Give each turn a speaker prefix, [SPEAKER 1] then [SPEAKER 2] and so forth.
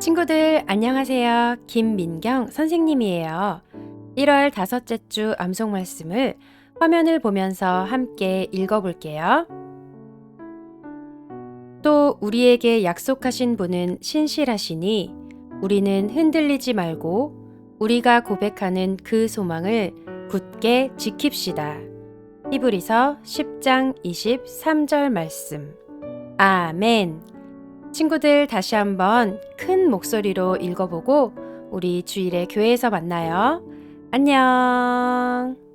[SPEAKER 1] 친구들 안녕하세요. 김민경 선생님이에요. 1월 다섯째 주 암송 말씀을 화면을 보면서 함께 읽어볼게요. 또 우리에게 약속하신 분은 신실하시니 우리는 흔들리지 말고 우리가 고백하는 그 소망을 굳게 지킵시다. 히브리서 10장 23절 말씀. 아멘. 친구들 다시 한번 큰 목소리로 읽어보고 우리 주일에 교회에서 만나요. 안녕.